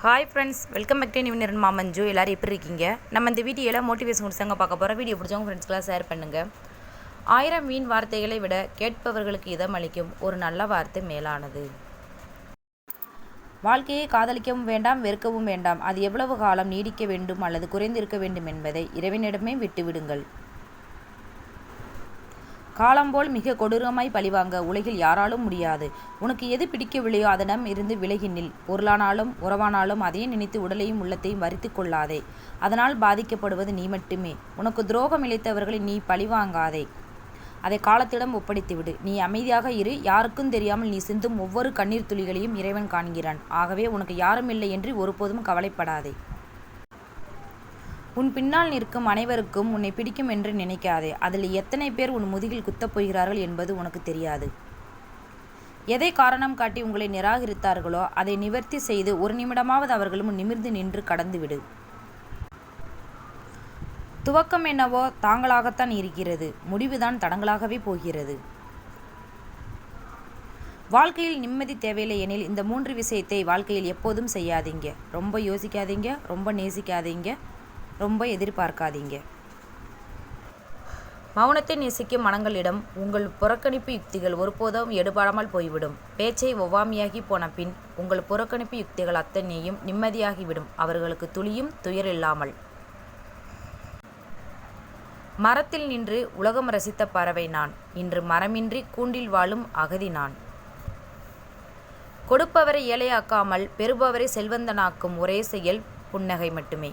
Hi friends welcome back to நிவினரன் மாமஞ்சு எல்லோரும் எப்படி இருக்கீங்க? நம்ம இந்த வீடியோவில் மோட்டிவேஷன் கொடுத்தாங்க பார்க்க போகிறோம் வீடியோ பிடிச்சவங்க ஃப்ரெண்ட்ஸ்க்கெலாம் ஷேர் பண்ணுங்கள் ஆயிரம் மீன் வார்த்தைகளை விட கேட்பவர்களுக்கு இதம் அளிக்கும் ஒரு நல்ல வார்த்தை மேலானது. வாழ்க்கையை காதலிக்கவும் வேண்டாம் வெறுக்கவும் வேண்டாம். அது எவ்வளவு காலம் நீடிக்க வேண்டும் அல்லது குறைந்திருக்க வேண்டும் என்பதை இறைவனிடமே விட்டுவிடுங்கள். காலம்போல் மிக கொடூரமாய் பழிவாங்க. உலகில் யாராலும் முடியாது. உனக்கு எது பிடிக்கவில்லையோ அதனம் இருந்து விலகி நில். பொருளானாலும் உறவானாலும் அதையே நினைத்து உடலையும் உள்ளத்தையும் வரித்து கொள்ளாதே. அதனால் பாதிக்கப்படுவது நீ மட்டுமே. உனக்கு துரோகம் இழைத்தவர்களை நீ பழிவாங்காதே. அதை காலத்திடம் ஒப்படைத்துவிடு நீ அமைதியாக இரு. யாருக்கும் தெரியாமல் நீ சிந்தும் ஒவ்வொரு கண்ணீர் துளிகளையும் இறைவன் காண்கிறான். ஆகவே உனக்கு யாரும் இல்லை என்று ஒருபோதும் கவலைப்படாதே. உன் பின்னால் நிற்கும் அனைவருக்கும் உன்னை பிடிக்கும் என்று நினைக்காதே. அதில் எத்தனை பேர் உன் முதுகில் குத்தப் போகிறார்கள் என்பது உனக்கு தெரியாது. எதை காரணம் காட்டி உங்களை நிராகரித்தார்களோ அதை நிவர்த்தி செய்து ஒரு நிமிடமாவது அவர்களும் நிமிர்ந்து நின்று கடந்துவிடு துவக்கம் என்னவோ தாங்களாகத்தான் இருக்கிறது. முடிவுதான் தடங்களாகவே போகிறது. வாழ்க்கையில் நிம்மதி தேவையில்லை எனில் இந்த மூன்று விஷயத்தை வாழ்க்கையில் எப்போதும் செய்யாதீங்க. ரொம்ப யோசிக்காதீங்க ரொம்ப நேசிக்காதீங்க. ரொம்ப எதிர்பார்க்காதீங்க. மௌனத்தை நேசிக்கும் மனங்களிடம் உங்கள் புறக்கணிப்பு யுக்திகள் ஒருபோதும் எடுபடாமல் போய்விடும். பேச்சை ஒவ்வாமையாகி போன பின் உங்கள் புறக்கணிப்பு யுக்திகள் அத்தனையும் நிம்மதியாகிவிடும். அவர்களுக்கு துளியும் துயர் இல்லாமல். மரத்தில் நின்று உலகம் ரசித்த பறவை நான். இன்று மரமின்றி கூண்டில் வாழும் அகதி நான். கொடுப்பவரை ஏழையாக்காமல் பெறுபவரை செல்வந்தனாக்கும் ஒரே செயல் புன்னகை மட்டுமே.